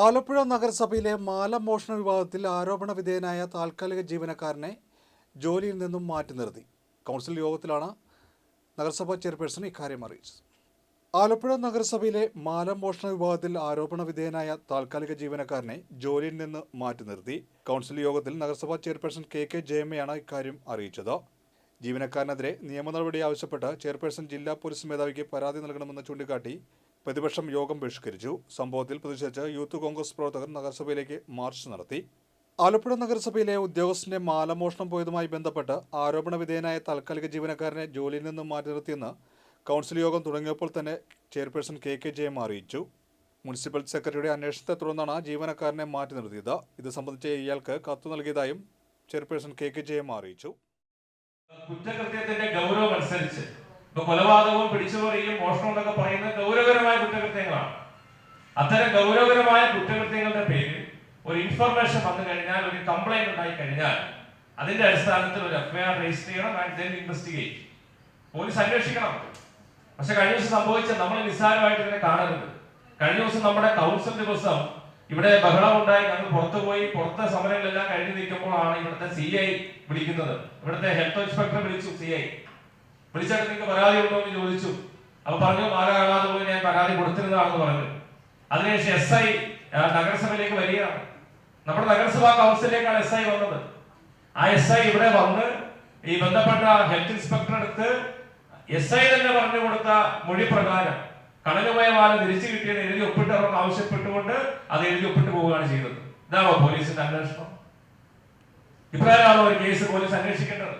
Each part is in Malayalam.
ആലപ്പുഴ നഗരസഭയിലെ മാലമോഷണ വിഭാഗത്തിൽ ആരോപണ വിധേയനായ താൽക്കാലിക ജീവനക്കാരനെ ജോലിയിൽ നിന്നും മാറ്റി നിർത്തി. കൗൺസിൽ യോഗത്തിലാണ് നഗരസഭാ ചെയർപേഴ്സൺ ഇക്കാര്യം അറിയിച്ചത്. ആലപ്പുഴ നഗരസഭയിലെ മാലമോഷണ വിഭാഗത്തിൽ ആരോപണ വിധേയനായ താൽക്കാലിക ജീവനക്കാരനെ ജോലിയിൽ നിന്ന് മാറ്റി നിർത്തി. കൗൺസിൽ യോഗത്തിൽ നഗരസഭാ ചെയർപേഴ്സൺ കെ കെ ജയമ്മയാണ് ഇക്കാര്യം അറിയിച്ചത്. ജീവനക്കാരനെതിരെ നിയമ നടപടി ആവശ്യപ്പെട്ട് ചെയർപേഴ്സൺ ജില്ലാ പോലീസ് മേധാവിക്ക് പരാതി നൽകണമെന്ന് ചൂണ്ടിക്കാട്ടി പ്രതിപക്ഷം യോഗം ബഹിഷ്കരിച്ചു. സംഭവത്തിൽ പ്രതിഷേധിച്ച് യൂത്ത് കോൺഗ്രസ് പ്രവർത്തകർ നഗരസഭയിലേക്ക് മാർച്ച് നടത്തി. ആലപ്പുഴ നഗരസഭയിലെ ഉദ്യോഗസ്ഥന്റെ മാലമോഷണം പോയതുമായി ബന്ധപ്പെട്ട് ആരോപണ വിധേയനായ താൽക്കാലിക ജീവനക്കാരനെ ജോലിയിൽ നിന്നും മാറ്റി നിർത്തിയെന്ന് കൗൺസിൽ യോഗം തുടങ്ങിയപ്പോൾ തന്നെ ചെയർപേഴ്സൺ കെ കെ ജയം അറിയിച്ചു. മുനിസിപ്പൽ സെക്രട്ടറിയുടെ അന്വേഷണത്തെ തുടർന്നാണ് ജീവനക്കാരനെ മാറ്റി നിർത്തിയത്. ഇത് സംബന്ധിച്ച് ഇയാൾക്ക് കത്ത് നൽകിയതായും ചെയർപേഴ്സൺ കെ കെ ജയം അറിയിച്ചു. കുറ്റകൃത്യത്തിന്റെ ഗൗരവം അനുസരിച്ച് ഇപ്പൊ കൊലപാതകവും പിടിച്ചുപറിയും മോഷണവും എന്നൊക്കെ പറയുന്ന ഗൗരവകരമായ കുറ്റകൃത്യങ്ങളാണ്. അത്തരം ഗൗരവകരമായ കുറ്റകൃത്യങ്ങളുടെ പേരിൽ ഒരു ഇൻഫർമേഷൻ വന്നു കഴിഞ്ഞാൽ ഒരു കംപ്ലൈന്റ് ഉണ്ടായി കഴിഞ്ഞാൽ അതിന്റെ അടിസ്ഥാനത്തിൽ ഒരു എഫ്ഐആർ രജിസ്റ്റർ ചെയ്യണം ആൻഡ് ദെൻ ഇൻവെസ്റ്റിഗേറ്റ് പോലീസ് അന്വേഷിക്കണം. പക്ഷെ കഴിഞ്ഞ ദിവസം സംഭവിച്ച നമ്മൾ നിസ്സാരമായിട്ട് ഇതിനെ കാണരുത്. കഴിഞ്ഞ ദിവസം നമ്മുടെ കൗൺസിൽ ദിവസം ഇവിടെ ബഹളം ഉണ്ടായി ഞങ്ങൾ പുറത്തു പോയി പുറത്തെ സമരങ്ങളെല്ലാം കഴിഞ്ഞു നിൽക്കുമ്പോഴാണ് ഇവിടുത്തെ സി ഐ വിളിക്കുന്നത്. ഇവിടുത്തെ ഹെൽത്ത് ഇൻസ്പെക്ടർ വിളിച്ചു സി ഐ വിളിച്ചിട്ട് നിങ്ങൾക്ക് പരാതി ഉണ്ടോ എന്ന് ചോദിച്ചു. അപ്പൊ പറഞ്ഞു മാല പോയി ഞാൻ പരാതി കൊടുത്തിരുന്നതാണെന്ന് പറഞ്ഞു. അതിനുശേഷം എസ് ഐ നഗരസഭയിലേക്ക് വരികയാണ്. നമ്മുടെ നഗരസഭാ കൗൺസിലേക്കാണ് എസ് ഐ വന്നത്. ആ എസ് ഐ ഇവിടെ വന്ന് ഈ ബന്ധപ്പെട്ട ഹെൽത്ത് ഇൻസ്പെക്ടർ അടുത്ത് എസ് ഐ തന്നെ പറഞ്ഞു കൊടുത്ത മൊഴി പ്രകാരം കടലുമായ മാല തിരിച്ചു കിട്ടിയത് എഴുതി ഒപ്പിട്ടവർക്ക് ആവശ്യപ്പെട്ടുകൊണ്ട് അത് എഴുതി ഒപ്പിട്ട് പോവുകയാണ് ചെയ്തത്. ഇതാണോ പോലീസിന്റെ അന്വേഷണം? ഇപ്രകാരമാണോ ഒരു കേസ് പോലീസ് അന്വേഷിക്കേണ്ടത്?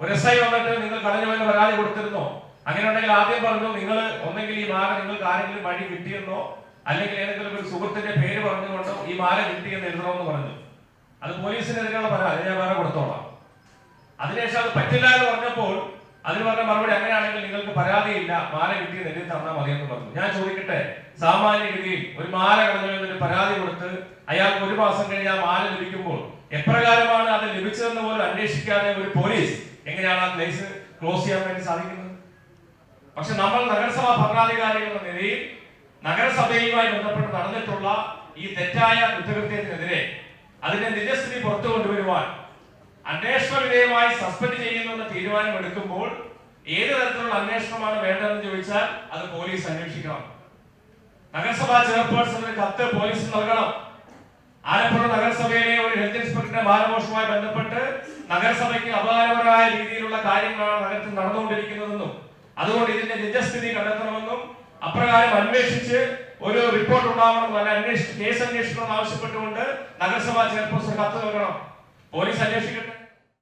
ഒരു എസ് ഐ വന്നിട്ട് നിങ്ങൾ കടലുപോയ പരാതി കൊടുത്തിരുന്നോ? അങ്ങനെ ഉണ്ടെങ്കിൽ ആദ്യം പറഞ്ഞു നിങ്ങൾ ഒന്നെങ്കിൽ ഈ മാല നിങ്ങൾക്ക് ആരെങ്കിലും വഴി കിട്ടിയെന്നോ അല്ലെങ്കിൽ ഏതെങ്കിലും ഒരു സുഹൃത്തിന്റെ പേര് പറഞ്ഞുകൊണ്ടോ ഈ മാല കിട്ടിയെന്ന് എഴുതണമെന്ന് പറഞ്ഞു. അത് പോലീസിനെതിരെയുള്ള പരാതി ഞാൻ വേറെ കൊടുത്തോളാം. അതിനുശേഷം അത് പറ്റില്ല എന്ന് പറഞ്ഞപ്പോൾ അതിന് പറഞ്ഞ മറുപടി അങ്ങനെയാണെങ്കിൽ നിങ്ങൾക്ക് പരാതിയില്ല മാല കിട്ടിയത് എഴുതി തന്നാൽ മതി എന്ന് പറഞ്ഞു. ഞാൻ ചോദിക്കട്ടെ സാമാന്യഗതിയിൽ ഒരു മാല എന്നൊരു പരാതി കൊടുത്ത് അയാൾക്ക് ഒരു മാസം കഴിഞ്ഞ് ആ മാല ലഭിക്കുമ്പോൾ എപ്രകാരമാണ് അത് ലഭിച്ചതെന്ന് പോലും അന്വേഷിക്കാതെ ഒരു പോലീസ് എങ്ങനെയാണ് ആ കേസ് ക്ലോസ് ചെയ്യാൻ വേണ്ടി സാധിക്കുന്നത്? പക്ഷെ നമ്മൾ നഗരസഭാ ഭരണാധികാരികൾ എന്ന നിലയിൽ നഗരസഭയുമായി ബന്ധപ്പെട്ട് നടന്നിട്ടുള്ള ഈ തെറ്റായ കുറ്റകൃത്യത്തിനെതിരെ അതിന്റെ നിജസ്ഥിതി പുറത്തു കൊണ്ടുവരുവാൻ അന്വേഷണ വിധേയമായി സസ്പെൻഡ് ചെയ്യുന്ന തീരുമാനം എടുക്കുമ്പോൾ ഏത് തരത്തിലുള്ള അന്വേഷണമാണ് വേണ്ടതെന്ന് ചോദിച്ചാൽ അത് പോലീസ് അന്വേഷിക്കണം. നഗരസഭാ ചെയർപേഴ്സണിന് കത്ത് പോലീസ് നൽകണം. ആലപ്പുഴ നഗരസഭയിലെ ഒരു ഹെൽത്ത് ഇൻസ്പെക്ടറുടെ ഭാരമോഷവുമായി ബന്ധപ്പെട്ട് നഗരസഭയ്ക്ക് അപകാരപരമായ രീതിയിലുള്ള കാര്യങ്ങളാണ് നഗരത്തിൽ നടന്നുകൊണ്ടിരിക്കുന്നതെന്നും അതുകൊണ്ട് ഇതിന്റെ നിജസ്ഥിതി കണ്ടെത്തണമെന്നും അപ്രകാരം അന്വേഷിച്ച് ഒരു റിപ്പോർട്ട് ഉണ്ടാവണമെന്നും അല്ല അന്വേഷിച്ച് കേസ് അന്വേഷിക്കണം ആവശ്യപ്പെട്ടുകൊണ്ട് നഗരസഭാ ചെയർപേഴ്സൺ കത്ത് നൽകണം. പോലീസ് അന്വേഷിക്കട്ടെ.